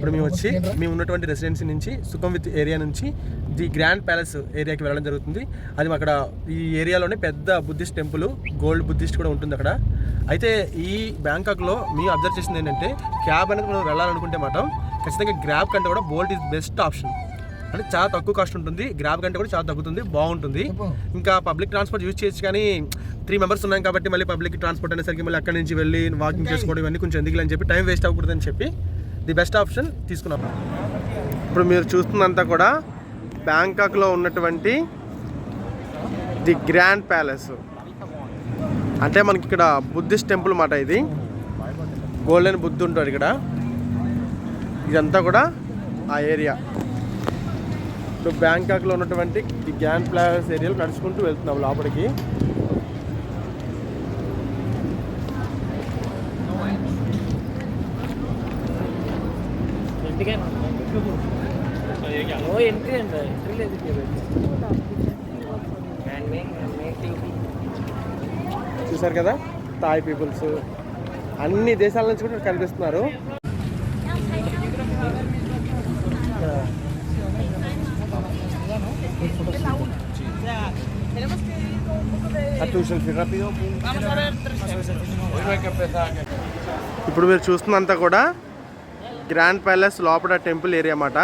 ఇప్పుడు మేము వచ్చి మేము ఉన్నటువంటి రెసిడెన్సీ నుంచి సుఖం విత్ ఏరియా నుంచి ది గ్రాండ్ ప్యాలెస్ ఏరియాకి వెళ్ళడం జరుగుతుంది. అది అక్కడ ఈ ఏరియాలోనే పెద్ద బుద్ధిస్ట్ టెంపుల్ గోల్డ్ బుద్ధిస్ట్ కూడా ఉంటుంది అక్కడ. అయితే ఈ బ్యాంకాక్లో మేము అబ్జర్వ్ చేసింది ఏంటంటే క్యాబ్ అనేది మనం వెళ్ళాలనుకుంటే మాత్రం ఖచ్చితంగా గ్రాబ్ కంటే కూడా బోల్ట్ ఈజ్ బెస్ట్ ఆప్షన్ అంటే చాలా తక్కువ కాస్ట్ ఉంటుంది గ్రాబ్ కంటే కూడా చాలా తగ్గుతుంది బాగుంటుంది. ఇంకా పబ్లిక్ ట్రాన్స్పోర్ట్ యూజ్ చేయొచ్చు కానీ త్రీ మెంబర్స్ ఉన్నాం కాబట్టి మళ్ళీ పబ్లిక్ ట్రాన్స్పోర్ట్ అనేసరికి మళ్ళీ అక్కడి నుంచి వెళ్ళి వాకింగ్ చేసుకోవడం ఇవన్నీ కొంచెం ఎందుకు అని చెప్పి టైం వేస్ట్ అవ్వకూడదని చెప్పి ది బెస్ట్ ఆప్షన్ తీసుకున్నాం. ఇప్పుడు మీరు చూస్తుందంతా కూడా బ్యాంకాక్లో ఉన్నటువంటి ది గ్రాండ్ ప్యాలెస్. అంటే మనకి ఇక్కడ బుద్ధిస్ట్ టెంపుల్ మాట ఇది. గోల్డెన్ బుద్ధి ఉంటాడు ఇక్కడ. ఇదంతా కూడా ఆ ఏరియా. ఇప్పుడు బ్యాంకాక్లో ఉన్నటువంటి ది గ్రాండ్ ప్యాలెస్ ఏరియాలో నడుచుకుంటూ వెళ్తున్నాం లోపలికి. ఓ ఎంట్రీ అండి ఎంట్రీ లేదు చూసారు కదా? థాయ్ పీపుల్స్ అన్ని దేశాల నుంచి కూడా కనిపిస్తున్నారు. ఇప్పుడు మీరు చూస్తున్నంతా కూడా గ్రాండ్ ప్యాలెస్ లోపల టెంపుల్ ఏరియా అన్నమాట.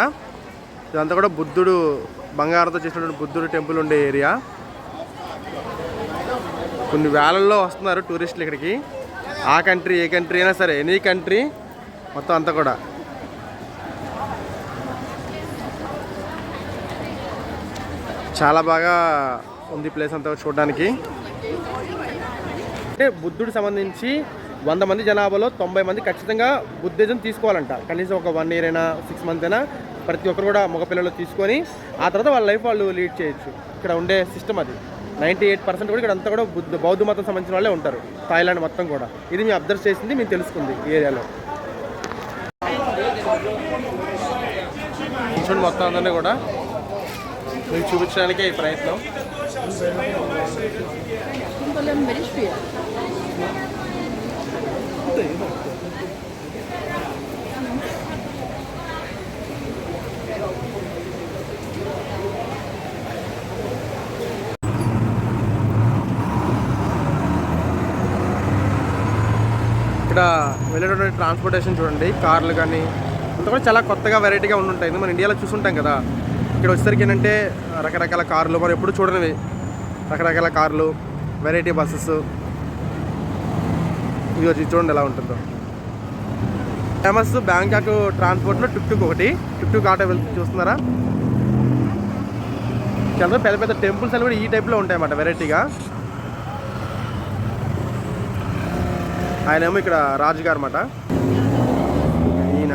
ఇదంతా కూడా బుద్ధుడు బంగారంతో చేసినటువంటి బుద్ధుడు టెంపుల్ ఉండే ఏరియా. కొన్ని వేలల్లో వస్తున్నారు టూరిస్టులు ఇక్కడికి. ఆ కంట్రీ ఏ కంట్రీ అయినా సరే ఎనీ కంట్రీ మొత్తం అంతా కూడా. చాలా బాగా ఉంది ప్లేస్ అంతా చూడడానికి. అంటే బుద్ధుడికి సంబంధించి వంద మంది జనాభాలో తొంభై మంది ఖచ్చితంగా బుద్ధిజం తీసుకోవాలంట. కనీసం ఒక వన్ ఇయర్ అయినా సిక్స్ మంత్ అయినా ప్రతి ఒక్కరు కూడా మగపిల్లలు తీసుకొని ఆ తర్వాత వాళ్ళ లైఫ్ వాళ్ళు లీడ్ చేయొచ్చు. ఇక్కడ ఉండే సిస్టమ్ అది. నైంటీ ఎయిట్ పర్సెంట్ కూడా ఇక్కడ అంతా కూడా బుద్ధ బౌద్ధ మతం సంబంధించిన వాళ్ళే ఉంటారు. థాయిలాండ్ మొత్తం కూడా. ఇది మేము అబ్జర్వ్ చేసింది మేము తెలుసుకుంది ఈ ఏరియాలో. చూడండి మొత్తం అందరినీ కూడా. మీకు చూపించడానికే ఈ ప్రయత్నం. ఇక్కడ వెళ్ళేటటువంటి ట్రాన్స్పోర్టేషన్ చూడండి కార్లు కానీ అంతా కూడా చాలా కొత్తగా వెరైటీగా ఉండుంటాయి. ఇది మన ఇండియాలో చూసుంటాం కదా. ఇక్కడ వచ్చేసరికి ఏంటంటే రకరకాల కార్లు మనం ఎప్పుడు చూడనివి. రకరకాల కార్లు వెరైటీ బస్సెస్ ఇది చూడండి ఎలా ఉంటుందో. ఫేమస్ బ్యాంకాక్ ట్రాన్స్పోర్ట్లో టుక్ టుక్ ఒకటి. టుక్ టుక్ ఆటో వెళ్తూ చూస్తున్నారా? చాలా పెద్ద పెద్ద టెంపుల్స్ అని కూడా ఈ టైప్లో ఉంటాయి అన్నమాట వెరైటీగా. ఆయన ఏమో ఇక్కడ రాజుగారు అన్నమాట. ఈయన.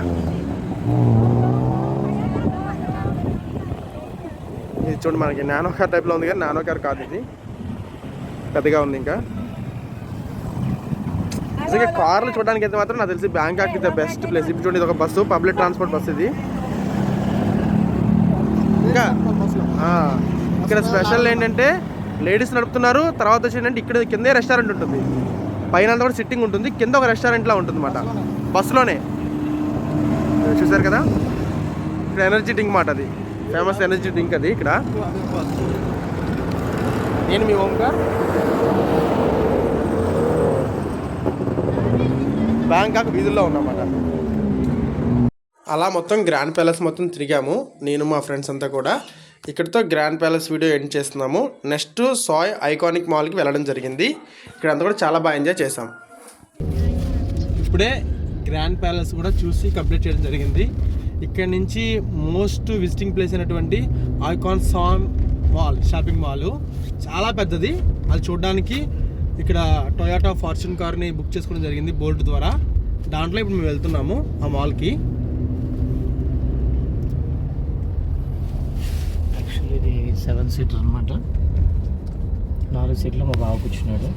ఇది చూడండి మనకి నానో కార్ టైప్లో ఉంది కానీ నానో కార్ కాదు ఇది. పెద్దగా ఉంది ఇంకా. నిజంగా కార్లు చూడడానికి అయితే మాత్రం నాకు తెలిసి బ్యాంకాక్ ద బెస్ట్ ప్లేస్ ఇప్పుడు చూడండి ఇది ఒక బస్సు పబ్లిక్ ట్రాన్స్పోర్ట్ బస్సు ఇది. ఇంకా ఇక్కడ స్పెషల్ ఏంటంటే లేడీస్ నడుపుతున్నారు. తర్వాత వచ్చి ఏంటంటే ఇక్కడ కిందే రెస్టారెంట్ ఉంటుంది. పైన అంతా కూడా సిట్టింగ్ ఉంటుంది. కింద ఒక రెస్టారెంట్లా ఉంటుంది అనమాట బస్సులోనే. చూసారు కదా? ఇక్కడ ఎనర్జీ డ్రింక్ మాట అది. ఫేమస్ ఎనర్జీ డ్రింక్ అది ఇక్కడ. నేను మీ ఓంకార్. బ్యాంకాక్ వీధుల్లో ఉన్నామాట అలా మొత్తం గ్రాండ్ ప్యాలెస్ మొత్తం తిరిగాము నేను మా ఫ్రెండ్స్ అంతా కూడా. ఇక్కడితో గ్రాండ్ ప్యాలెస్ వీడియో ఎండ్ చేస్తున్నాము. నెక్స్ట్ సాయ్ ఐకానిక్ మాల్కి వెళ్ళడం జరిగింది. ఇక్కడ అంతా కూడా చాలా బాగా ఎంజాయ్ చేసాం ఇప్పుడే గ్రాండ్ ప్యాలెస్ కూడా చూసి కంప్లీట్ చేయడం జరిగింది. ఇక్కడ నుంచి మోస్ట్ విజిటింగ్ ప్లేస్ అయినటువంటి icon song mall shopping mall. చాలా పెద్దది. అది చూడడానికి ఇక్కడ టొయాటా ఫార్చ్యూన్ కార్ని బుక్ చేసుకోవడం జరిగింది బోల్ట్ ద్వారా. దాంట్లో ఇప్పుడు మేము వెళ్తున్నాము ఆ మాల్కి యాక్చువల్లీ ఇది సెవెన్ సీటర్ అనమాట నాలుగు సీట్లు మా బావ కూర్చున్నాడు.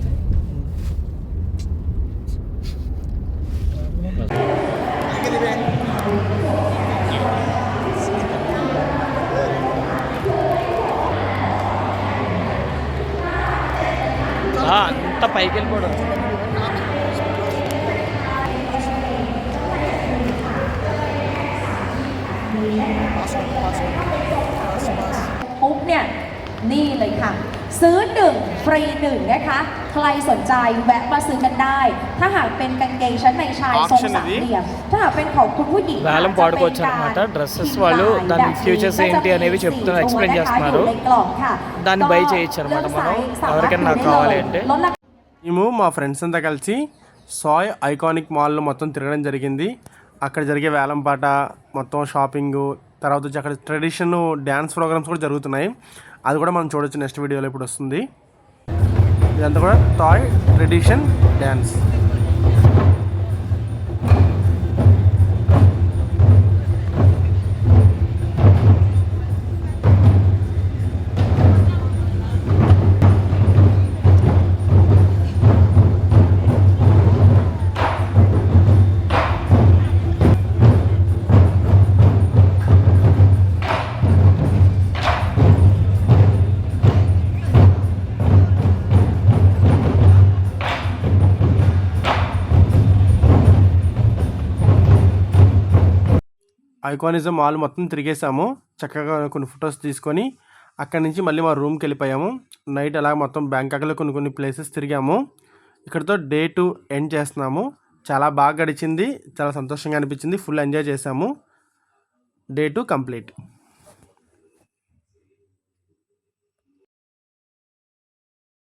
పైకి వెళ్ళిపోవడం ปุ๊บเนี่ย นี่เลยค่ะ ซื้อหนึ่งฟรีหนึ่งนะคะ ใครสนใจแวะมาซื้อกันได้ ถ้าหากเป็นกางเกงชั้นในชายทรงสามเหลี่ยม ถ้าหากเป็นของคุณผู้หญิง వేలం పాడుకోవచ్చు అన్నమాట. Dresses వాళ్ళు దాని features ఏంటి అనేవి చెప్తున్నారు, explain చేస్తున్నారు. దాన్ని buy చేయొచ్చు అన్నమాట మనం. ఎవరికైనా నాకు కావాలి అంటే. మేము మా ఫ్రెండ్స్ అంతా కలిసి సాయ్ ఐకానిక్ మాల్లో మొత్తం తిరగడం జరిగింది. అక్కడ జరిగే వేలంపాట మొత్తం షాపింగ్ తర్వాత వచ్చి అక్కడ ట్రెడిషన్ డ్యాన్స్ ప్రోగ్రామ్స్ కూడా జరుగుతున్నాయి. అది కూడా మనం చూడొచ్చు నెక్స్ట్ వీడియోలో ఇప్పుడు వస్తుంది. ఇదంతా కూడా Thai tradition dance ICONSIAM mall మొత్తం తిరిగేసాము. చక్కగా కొన్ని ఫొటోస్ తీసుకొని అక్కడి నుంచి మళ్ళీ మా రూమ్కి వెళ్ళిపోయాము. నైట్ అలా మొత్తం బ్యాంకాక్లో కొన్ని కొన్ని ప్లేసెస్ తిరిగాము. ఇక్కడతో డే టు ఎండ్ చేస్తున్నాము. చాలా బాగా గడిచింది. చాలా సంతోషంగా అనిపించింది. ఫుల్ ఎంజాయ్ చేసాము డే టు కంప్లీట్.